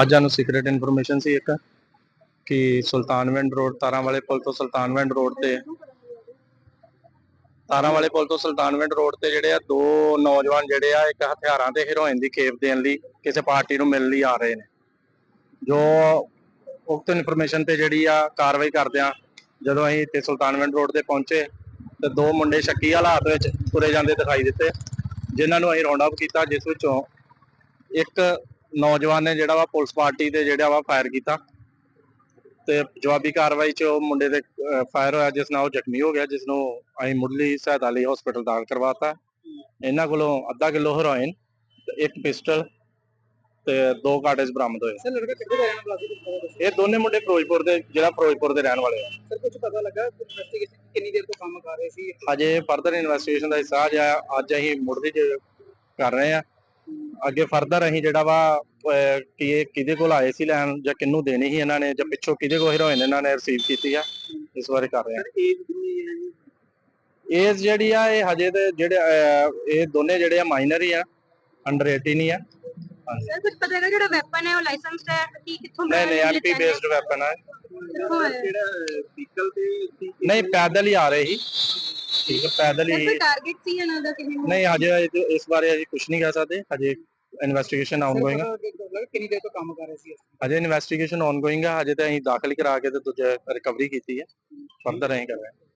ਅੱਜ ਸਾਨੂੰ secret information ਸੀ ਇੱਕ ਕਿ ਸੁਲਤਾਨਵਿੰਡ ਰੋਡ ਤਾਰਾਂ ਵਾਲੇ ਪੁਲ ਤੋਂ ਸੁਲਤਾਨਵਿੰਡ ਰੋਡ ਤੇ ਤਾਰਾਂ ਵਾਲੇ ਪੁਲ ਤੋਂ ਸੁਲਤਾਨਵਿੰਡ ਰੋਡ ਤੇ ਜਿਹੜੇ ਆ ਦੋ ਨੌਜਵਾਨ ਜਿਹੜੇ ਆ, ਇੱਕ ਹਥਿਆਰਾਂ ਤੇ ਹੀਰੋਇਨ ਦੀ ਖੇਪ ਦੇਣ ਲਈ ਕਿਸੇ ਪਾਰਟੀ ਨੂੰ ਮਿਲਣ ਲਈ ਆ ਰਹੇ ਨੇ। ਜੋ ਉਕਤ ਇਨਫੋਰਮੇਸ਼ਨ ਤੇ ਜਿਹੜੀ ਆ ਕਾਰਵਾਈ ਕਰਦਿਆਂ ਜਦੋਂ ਅਸੀਂ ਇੱਥੇ ਸੁਲਤਾਨਵਿੰਡ ਰੋਡ ਤੇ ਪਹੁੰਚੇ, ਤੇ ਦੋ ਮੁੰਡੇ ਸ਼ੱਕੀ ਹਾਲਾਤ ਵਿੱਚ ਤੁਰੇ ਜਾਂਦੇ ਦਿਖਾਈ ਦਿੱਤੇ, ਜਿਨ੍ਹਾਂ ਨੂੰ ਅਸੀਂ ਰਾਉਂਡ ਅਪ ਕੀਤਾ, ਜਿਸ ਵਿੱਚੋਂ ਇੱਕ ਨੌਜਵਾਨ ਨੇ ਜਿਹੜਾ ਵਾ ਪੁਲਿਸ ਪਾਰਟੀ ਤੇ ਜਿਹੜਾ ਵਾ ਫਾਇਰ ਕੀਤਾ ਤੇ ਜਵਾਬੀ ਕਾਰਵਾਈ 'ਚ ਉਹ ਮੁੰਡੇ ਦੇ ਫਾਇਰ ਹੋਇਆ ਜਿਸ ਨਾਲ ਉਹ ਜ਼ਖਮੀ ਹੋ ਗਿਆ ਜਿਸ ਨੂੰ ਅਸੀਂ ਮੁੱਢਲੀ ਸਹਾਇਤਾ ਲਈ ਹਸਪੀਟਲ ਦਾਖਲ ਕਰਵਾਤਾ। ਇਹਨਾਂ ਕੋਲੋਂ ਅੱਧਾ ਕਿਲੋ ਹੈਰੋਇਨ ਤੇ ਇੱਕ ਪਿਸਟਲ ਤੇ ਦੋ ਕਾਰਟੇਜ ਬਰਾਮਦ ਹੋਏ। ਸਰ ਲੜਕਾ ਕਿੱਥੇ ਦਾ ਰਹਿਣ ਵਾਲਾ ਸੀ? ਕੁਝ ਪਤਾ ਦੱਸੋ ਇਹ ਦੋਨੇ ਮੁੰਡੇ ਫਿਰੋਜ਼ਪੁਰ ਦੇ ਜਿਹੜਾ ਫਿਰੋਜ਼ਪੁਰ ਦੇ ਰਹਿਣ ਵਾਲੇ ਆ। ਸਰ ਕੁਝ ਪਤਾ ਲੱਗਾ ਇਨਵੈਸਟੀਗੇਸ਼ਨ ਕਿੰਨੀ ਦੇਰ ਤੋਂ ਕੰਮ ਕਰ ਰਹੇ ਸੀ? ਅਜੇ ਫਰਦਰ ਇਨਵੈਸਟੀਗੇਸ਼ਨ ਦਾ ਹਿੱਸਾ ਅੱਜ ਅਸੀਂ ਮੁੱਢਲੀ ਚ ਕਰ ਰਹੇ ਆ। ਅੱਗੇ ਫਰਦਰ ਅਸੀਂ ਜਿਹੜਾ ਵਾ ਅਹ, ਕਿ ਇਹ ਕਿਹਦੇ ਕੋਲ ਆਏ ਸੀ ਲੈਣ ਜਾਂ ਕਿਹਨੂੰ ਦੇਣੀ ਸੀ ਇਹਨਾਂ ਨੇ ਜਾਂ ਪਿੱਛੋਂ ਕਿਹਦੇ ਕੋਲ ਹੀਰੋਇਨ ਇਹਨਾਂ ਨੇ ਰਿਸੀਵ ਕੀਤੀ ਆ ਇਸ ਬਾਰੇ ਕਰ ਰਹੇ ਆ। ਸਰ ਏਜ ਕਿੰਨੀ ਹੈ ਜੀ? ਏਜ ਜਿਹੜੀ ਆ ਇਹ ਹਜੇ ਤੇ ਜਿਹੜੇ ਅਹ, ਇਹ ਦੋਨੇ ਜਿਹੜੇ ਆ ਮਾਈਨਰ ਹੀ ਆ ਅੰਡਰ 18 ਹੀ ਆ। ਸਰ ਕੁਝ ਪਤਾ ਹੈਗਾ ਜਿਹੜਾ ਵੈਪਨ ਹੈ ਉਹ ਲਾਇਸੈਂਸਡ ਹੈ ਕੀ ਕਿੱਥੋਂ ਨਹੀਂ ਨਹੀਂ ਐਮਪੀ ਬੇਸਡ ਵੈਪਨ ਆ। ਵਹੀਕਲ ਤੇ ਸੀ ਨਹੀਂ ਪੈਦਲ ਹੀ ਆ ਰਹੇ ਸੀ। ਠੀਕ ਹੈ ਪੈਦਲ ਹੀ ਕੋਈ ਟਾਰਗੇਟ ਸੀ ਇਹਨਾਂ ਦਾ ਕਿਸੇ ਨੂੰ? ਨਹੀਂ ਹਜੇ ਇਹ- ਇਸ ਬਾਰੇ ਅਸੀਂ ਕੁਝ ਨਹੀਂ ਕਹਿ ਸਕਦੇ। ਹਜੇ ਇਨਵੈਸਟੀਗੇਸ਼ਨ ਆਨਗੋਇੰਗ ਲੱਗਾ ਕਿੰਨੀ ਦੇਰ ਤੋਂ ਕੰਮ ਕਰ ਰਹੇ ਸੀ ਹਜੇ ਇਨਵੈਸਟੀਗੇਸ਼ਨ ਆਨਗੋਇੰਗ ਆ ਹਜੇ ਤਾਂ ਅਸੀਂ ਦਾਖਲ ਕਰਾ ਕੇ ਤੇ ਦੂਜੇ ਰਿਕਵਰੀ ਕੀਤੀ ਹੈ। ਫਰਦਰ ਅਸੀਂ ਕਰ ਰਹੇ ਹਾਂ